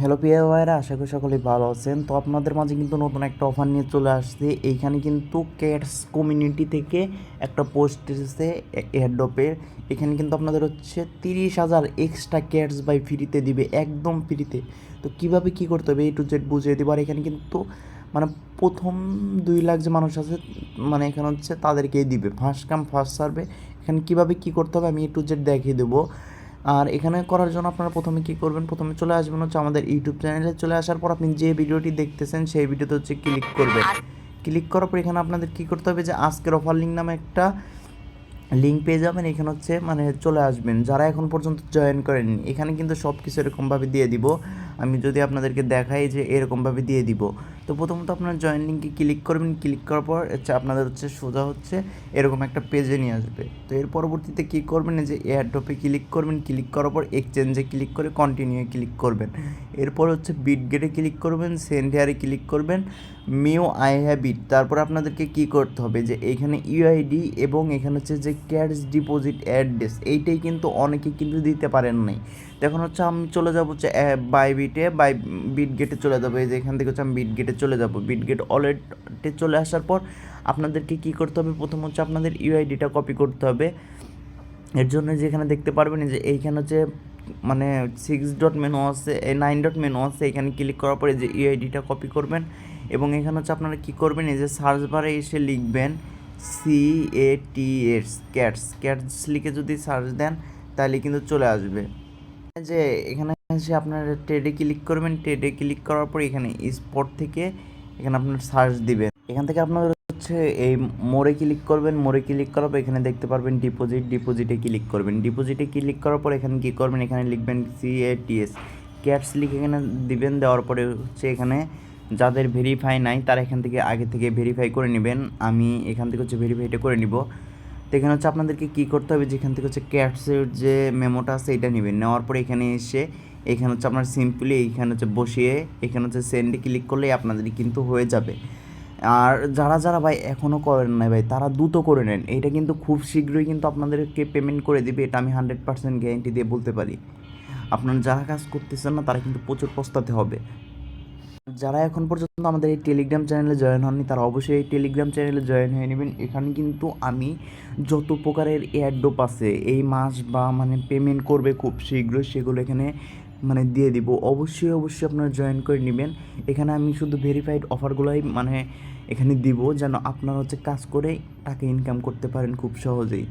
Hello পিয়া ভাইরা আশা করি সকলেই ভালো আছেন। তো আপনাদের মাঝে কিন্তু নতুন একটা অফার নিয়ে চলে আসছে। এইখানে কিন্তু ক্যাটস কমিউনিটি থেকে একটা পোস্ট এসেছে এয়ারডপের এখানে কিন্তু আপনাদের হচ্ছে তিরিশ হাজার এক্সট্রা ক্যাটস বাই ফ্রিতে দিবে, একদম ফ্রিতে তো কীভাবে কি করতে হবে এই টু জেড বুঝিয়ে দেবো। আর এখানে কিন্তু মানে প্রথম দুই লাখ যে মানুষ আছে মানে এখানে হচ্ছে তাদেরকেই দিবে। ফার্স্ট কাম ফার্স্ট সার্ভে এখানে কীভাবে কি করতে হবে আমি এ টু জেড দেখিয়ে দেবো। আর এখানে করার জন্য আপনারা প্রথমে কি করবেন? প্রথমে চলে আসবেন হচ্ছে আমাদের ইউটিউব চ্যানেলে চলে আসার পর আপনি যে ভিডিওটি দেখতেছেন সেই ভিডিওতে হচ্ছে ক্লিক করবেন। ক্লিক করার পর এখানে আপনাদের কি করতে হবে যে আজকের অফার লিঙ্ক নামে একটা লিঙ্ক পেয়ে যাবেন। এখানে হচ্ছে মানে চলে আসবেন। যারা এখন পর্যন্ত জয়েন করেননি এখানে কিন্তু সব কিছু এরকমভাবে দিয়ে দিব। আমি যদি আপনাদেরকে দেখাই যে এরকমভাবে দিয়ে দিব। তো প্রথমত আপনার জয়েন লিঙ্কে ক্লিক করবেন ক্লিক করার পর হচ্ছে আপনাদের হচ্ছে সোজা হচ্ছে এরকম একটা পেজে নিয়ে আসবে। তো এর পরবর্তীতে কী করবেন যে এয়ারড্রপে ক্লিক করবেন ক্লিক করার পর এক্সচেঞ্জে ক্লিক করে কন্টিনিউ ক্লিক করবেন। এরপর হচ্ছে বিট গেটে ক্লিক করবেন সেন্ড হেয়ারে ক্লিক করবেন মিও আই হ্যাবিট তারপর আপনাদেরকে কি করতে হবে, যে এখানে ইউআইডি এবং এখানে হচ্ছে যে ক্যাশ ডিপোজিট অ্যাড্রেস এইটাই কিন্তু অনেকে কিন্তু দিতে পারেন নাই। এখন হচ্ছে আমি চলে যাব হচ্ছে বাই বিটে বাই বিট গেটে চলে যাব। এই যে এখান থেকে হচ্ছে আমি বিট গেটে চলে যাব। বিট গেট ওয়ালেটে চলে আসার পর আপনাদেরকে কি করতে হবে? প্রথম হচ্ছে আপনাদের ইউআইডিটা কপি করতে হবে। এর জন্য যেখানে দেখতে পারবেন যে এইখানে হচ্ছে মানে সিক্স ডট মেনু আছে নাইন ডট মেনু আছে, এখানে ক্লিক করার পরে যে ইউআইডিটা কপি করবেন এবং এখানে হচ্ছে আপনারা কী করবেন? এই যে সার্চ বারে এসে লিখবেন C A T S cats cats লিখে যদি সার্চ দেন তাহলে কিন্তু চলে আসবে। যে এখানে এসে আপনার ট্রেডে ক্লিক করবেন ট্রেডে ক্লিক করার পর এখানে স্পট থেকে এখানে আপনার সার্চ দিবেন। এখান থেকে আপনাদের হচ্ছে এই মোড়ে ক্লিক করবেন, মোড়ে ক্লিক করার পর এখানে দেখতে পারবেন ডিপোজিট ডিপোজিটে ক্লিক করবেন। ডিপোজিটে ক্লিক করার পর এখানে কী করবেন? এখানে লিখবেন C A T S cats লিখে এখানে দিবেন, দেওয়ার পরে হচ্ছে এখানে যাদের ভেরিফাই নাই, তারা এখান থেকে আগে থেকে ভেরিফাই করে নেবেন। আমি এখান থেকে হচ্ছে ভেরিফাইটা করে নিব। তো এখানে হচ্ছে আপনাদেরকে কী করতে হবে? যেখান থেকে হচ্ছে ক্যাটসের যে মেমোটা আছে, এটা নেবেন। নেওয়ার পরে এখানে এসে এখানে হচ্ছে আপনার সিম্পলি এইখানে হচ্ছে বসিয়ে, এখানে হচ্ছে সেন্ডে ক্লিক করলেই আপনাদের কিন্তু হয়ে যাবে। আর যারা যারা ভাই এখনও করেন নাই ভাই, তারা দ্রুত করে নেন। এটা কিন্তু খুব শীঘ্রই কিন্তু আপনাদেরকে পেমেন্ট করে দিবে, এটা আমি হান্ড্রেড পার্সেন্ট গ্যারেন্টি দিয়ে বলতে পারি। আপনারা যারা কাজ করতেছেন না, তারা কিন্তু প্রচুর পস্তাতে হবে। যারা এখন পর্যন্ত আমাদের এই টেলিগ্রাম চ্যানেলে জয়েন হননি, তারা অবশ্যই এই টেলিগ্রাম চ্যানেলে জয়েন হয়ে নেবেন। এখানে কিন্তু আমি যত প্রকারের এয়ারডোপ আছে, এই মাস বা মানে পেমেন্ট করবে খুব শীঘ্রই, সেগুলো এখানে মানে দিয়ে দিব। অবশ্যই অবশ্যই আপনারা জয়েন করে নেবেন। এখানে আমি শুধু ভেরিফাইড অফারগুলোই মানে এখানে দিব যেন আপনারা হচ্ছে কাজ করে টাকা ইনকাম করতে পারেন খুব সহজেই।